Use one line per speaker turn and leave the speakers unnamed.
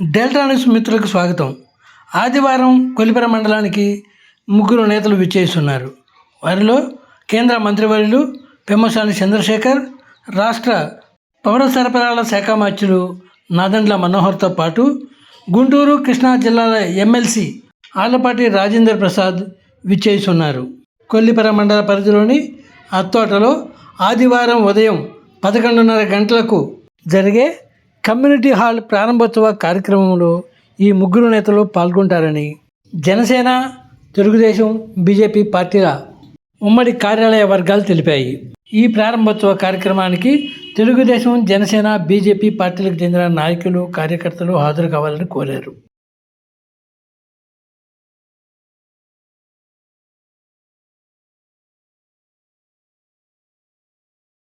Delta news మిత్రులకు స్వాగతం. ఆదివారం కొలిపెర మండలానికి ముగ్గురు నేతలు విచ్చేస్తున్నారు వారిలో కేంద్ర మంత్రివర్యులు పెమ్మసాని చంద్రశేఖర్ రాష్ట్ర పౌర సరఫరాల శాఖ మంత్రులు నాదండ్ల మనోహర్తో పాటు గుంటూరు కృష్ణా జిల్లాల ఎమ్మెల్సీ ఆలపాటి రాజేందర్ ప్రసాద్ విచ్చేస్తున్నారు కొల్లిపర మండల పరిధిలోని అత్తోటలో ఆదివారం ఉదయం పదకొండున్నర గంటలకు జరిగే కమ్యూనిటీ హాల్ ప్రారంభోత్సవ కార్యక్రమంలో ఈ ముగ్గురు నేతలు పాల్గొంటారని జనసేన తెలుగుదేశం బీజేపీ పార్టీల ఉమ్మడి కార్యాలయ వర్గాలు తెలిపాయి. ఈ ప్రారంభోత్సవ కార్యక్రమానికి తెలుగుదేశం జనసేన బీజేపీ పార్టీలకు చెందిన నాయకులు కార్యకర్తలు హాజరు కావాలని కోరారు.